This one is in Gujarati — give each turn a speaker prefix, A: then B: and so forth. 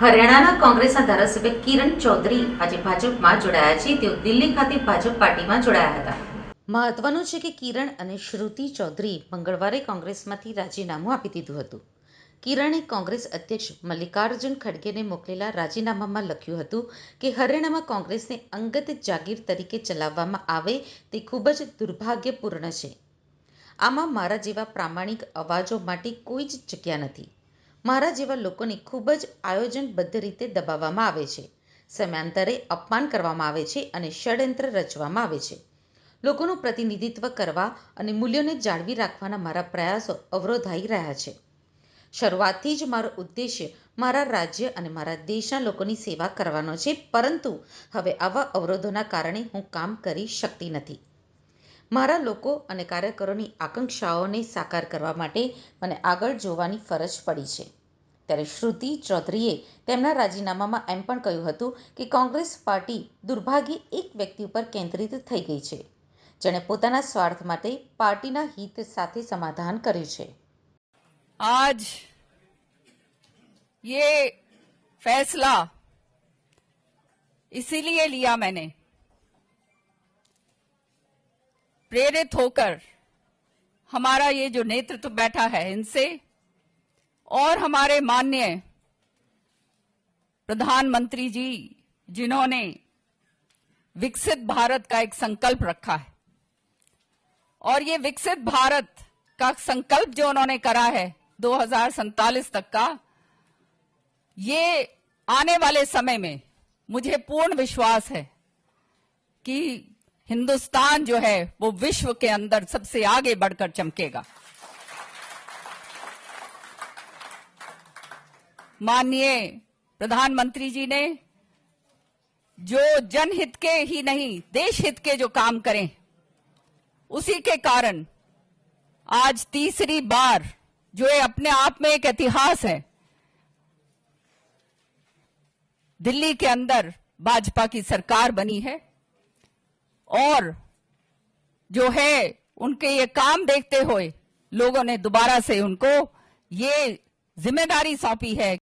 A: હરિયાણાના કોંગ્રેસના ધારાસભ્ય કિરણ ચૌધરી આજે ભાજપમાં જોડાયા છે. તેઓ દિલ્હી ખાતે ભાજપ પાર્ટીમાં જોડાયા હતા. મહત્વનું છે કે કિરણ અને શ્રુતિ ચૌધરી મંગળવારે કોંગ્રેસમાંથી રાજીનામું આપી દીધું હતું. કિરણે કોંગ્રેસ અધ્યક્ષ મલ્લિકાર્જુન ખડગેને મોકલેલા રાજીનામામાં લખ્યું હતું કે હરિયાણામાં કોંગ્રેસને અંગત જાગીર તરીકે ચલાવવામાં આવે તે ખૂબ જ દુર્ભાગ્યપૂર્ણ છે. આમાં મારા જેવા પ્રામાણિક અવાજો માટે કોઈ જ જગ્યા નથી. મારા જેવા લોકોને ખૂબ જ આયોજનબદ્ધ રીતે દબાવવામાં આવે છે. સમયાંતરે અપમાન કરવામાં આવે છે અને ષડયંત્ર રચવામાં આવે છે. લોકોનું પ્રતિનિધિત્વ કરવા અને મૂલ્યોને જાળવી રાખવાના મારા પ્રયાસો અવરોધાઈ રહ્યા છે. શરૂઆતથી જ મારો ઉદ્દેશ્ય મારા રાજ્ય અને મારા દેશના લોકોની સેવા કરવાનો છે, પરંતુ હવે આવા અવરોધોના કારણે હું કામ કરી શકતી નથી. મારા લોકો અને કાર્યકરોની આકાંક્ષાઓને સાકાર કરવા માટે મને આગળ જોવાની ફરજ પડી છે ત્યારે શ્રુતિ ચૌધરીએ તેમના રાજીનામામાં એમ પણ કહ્યું હતું કે કોંગ્રેસ પાર્ટી દુર્ભાગ્યે એક વ્યક્તિ ઉપર કેન્દ્રિત થઈ ગઈ છે જેણે પોતાના સ્વાર્થ માટે પાર્ટીના હિત સાથે સમાધાન કર્યું છે
B: आज ये फैसला इसीलिए लिया मैंने प्रेरित होकर हमारा ये जो नेतृत्व बैठा है इनसे और हमारे माननीय प्रधानमंत्री जी, जिन्होंने विकसित भारत का एक संकल्प रखा है। और ये विकसित भारत का संकल्प जो उन्होंने करा है दो तक का, ये आने वाले समय में मुझे पूर्ण विश्वास है कि हिंदुस्तान जो है, वो विश्व के अंदर सबसे आगे बढ़कर चमकेगा। माननीय प्रधानमंत्री जी ने जो जनहित के ही नहीं देश हित के जो काम करें, उसी के कारण आज तीसरी बार जो ये अपने आप में एक इतिहास है, दिल्ली के अंदर भाजपा की सरकार बनी है। और जो है उनके ये काम देखते हुए लोगों ने दोबारा से उनको ये जिम्मेदारी सौंपी है